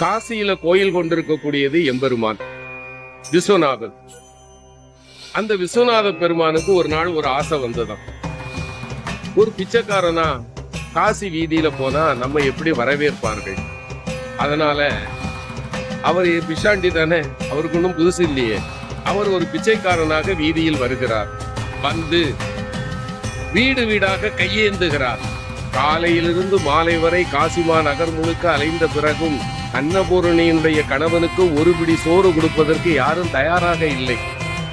காசியில கோயில் கொண்டிருக்கக்கூடியது எம்பெருமான். விஸ்வநாதன். அந்த விஸ்வநாத பெருமானுக்கு ஒரு நாள் ஒரு ஆசை வந்ததாம். ஒரு பிச்சைக்காரனா காசி வீதியில போனா நம்ம எப்படி வரவேற்பார்கள்? அதனால அவர் பிஷாண்டி தானே அவருக்கு ஒன்றும் புதுசு இல்லையே. அவர் ஒரு பிச்சைக்காரனாக வீதியில் வருகிறார். வந்து வீடு வீடாக கையேந்துகிறார். காலையிலிருந்து மாலை வரை காசிமா நகர் முழுக்க அலைந்த பிறகும் அன்னபூரணியினுடைய கணவனுக்கு ஒரு பிடி சோறு கொடுப்பதற்கு யாரும் தயாராக இல்லை.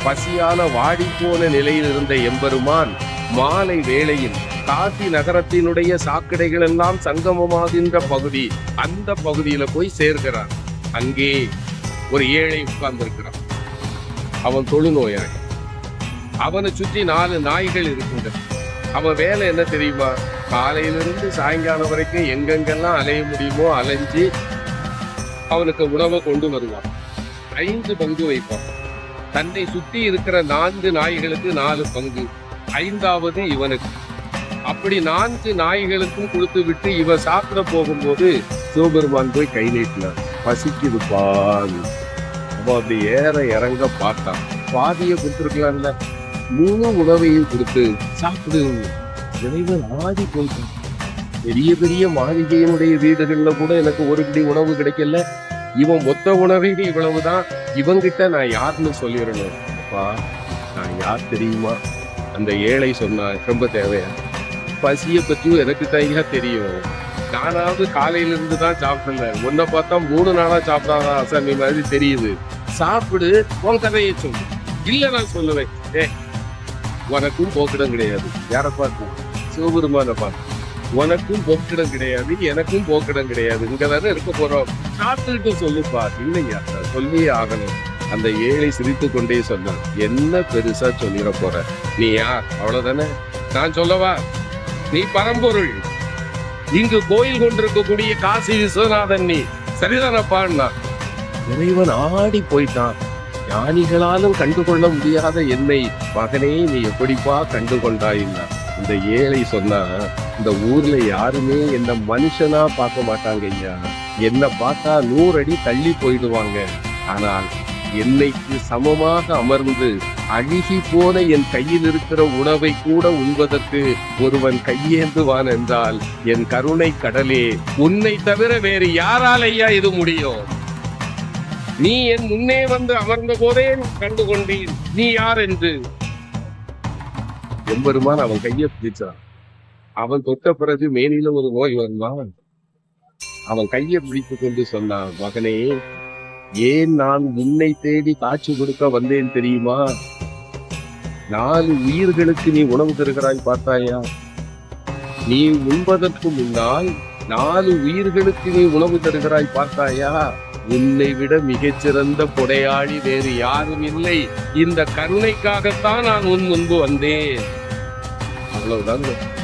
பசியால வாடிப்போன நிலையில் இருந்த எம்பெருமான் மாலை வேளையில் காசி நகரத்தினுடைய சாக்கடைகள் எல்லாம் சங்கமமாகின்ற பகுதி அந்த பகுதியில போய் சேர்கிறார் அங்கே ஒரு ஏழை உட்கார்ந்திருக்கிறான். அவன் தொழுநோயாளி அவனை சுற்றி நாலு நாய்கள் இருக்கின்றன. அவன் வேலை என்ன தெரியுமா? காலையிலிருந்து சாயங்காலம் வரைக்கும் எங்கெங்கெல்லாம் அலைய முடியுமோ அலைஞ்சு அவனுக்கு உணவை கொண்டு வருவான். ஐந்து பங்கு வைப்பான். தன்னை சுத்தி இருக்கிற நான்கு நாய்களுக்கு நாலு பங்கு. ஐந்தாவது இவனுக்கு. அப்படி நான்கு நாய்களுக்கும் கொடுத்து விட்டு இவன் சாப்பிட போகும்போது சிவபெருமான் போய் கை நீட்டினார். பசிக்குது பால் அப்போ அப்படி ஏற இறங்க பார்த்தான். பாதியை கொடுத்துருக்கலாம்ல. மூணு உணவையும் கொடுத்து சாப்பிடு. இறைவன் ஆடி போயிட்டான் பெரிய பெரிய மாளிகையினுடைய வீடுகள்ல கூட எனக்கு ஒரு பிடி உணவு கிடைக்கல. இவன் மொத்த உணவே இவ்வளவுதான். இவங்கிட்ட நான் யாருன்னு சொல்லிடணும். அப்பா நான் யார் தெரியுமா? அந்த ஏழை சொன்னா ரொம்ப தேவையா? பசியை பற்றியும் எனக்கு தனியா தெரியும். நானாவது காலையில இருந்து தான் சாப்பிடல. உன்னை பார்த்தா மூணு நாளா சாப்பிடாத அசாமி மாதிரி தெரியுது. சாப்பிடு உன் கதையை சொல்லு. இல்ல நான் சொல்லுவேன். ஏ உனக்கும் போக்கிடம் கிடையாது. யாரை பார்த்து? சிவபெருமான பார்த்து உனக்கும் போக்கிடம் கிடையாது எனக்கும் போக்கிடம் கிடையாது இங்க தானே இருக்க போறோம். சாப்பிட்டுட்டு சொல்லுப்பா இல்லையா சொல்லியே ஆகணும். அந்த ஏழை சிரித்து கொண்டே சொன்னான் என்ன பெருசா சொல்லிட போற? நீ யார் அவ்வளவுதானே? நான் சொல்லவா? நீ பரம்பொருள். இங்கு கோயில் கொண்டிருக்கக்கூடிய காசி விஸ்வநாதன் நீ. சரிதானப்பான்னா இறைவன் ஆடி போயிட்டான். ஞானிகளாலும் கண்டுகொள்ள முடியாத என்னை மகனே நீ எப்படிப்பா கண்டுகொண்டாயின்னா இந்த ஏழை சொன்னா இந்த ஊர்ல யாருமே என்ன மனுஷனா பார்க்க மாட்டாங்க ஐயா என்னை பார்த்தா நூறு அடி தள்ளி போயிடுவாங்க. ஆனால் என்னைக்கு சமமாக அமர்ந்து அழுகி போன என் கையில் இருக்கிற உணவை கூட உண்பதற்கு ஒருவன் கையேந்துவான் என்றால் என் கருணை கடலே உன்னை தவிர வேறு யாரால் ஐயா இது முடியும்? நீ என் முன்னே வந்து அமர்ந்த போதே கண்டு கொண்டேன் நீ யார் என்று? எம்பெருமான் அவன் கையை பிடிச்சான். அவன் தொட்ட பிறகு மேனில ஒரு நோய் வந்தான் அவன் கையை பிடித்து கொண்டு சொன்னான் மகனே ஏன் நான் உன்னை தேடி காட்சி கொடுக்க வந்தேன் தெரியுமா? நாலு உயிர்களுக்கு நீ உணவு தருகிறாய் பார்த்தாயா? நீ உண்பதற்கு முன்னால் நாலு உயிர்களுக்கு நீ உணவு தருகிறாய் பார்த்தாயா? உன்னை விட மிகச்சிறந்த புடையாளி வேறு யாரும் இல்லை. இந்த கருணைக்காகத்தான் நான் உன் முன்பு வந்தேன். அவ்வளவுதான்.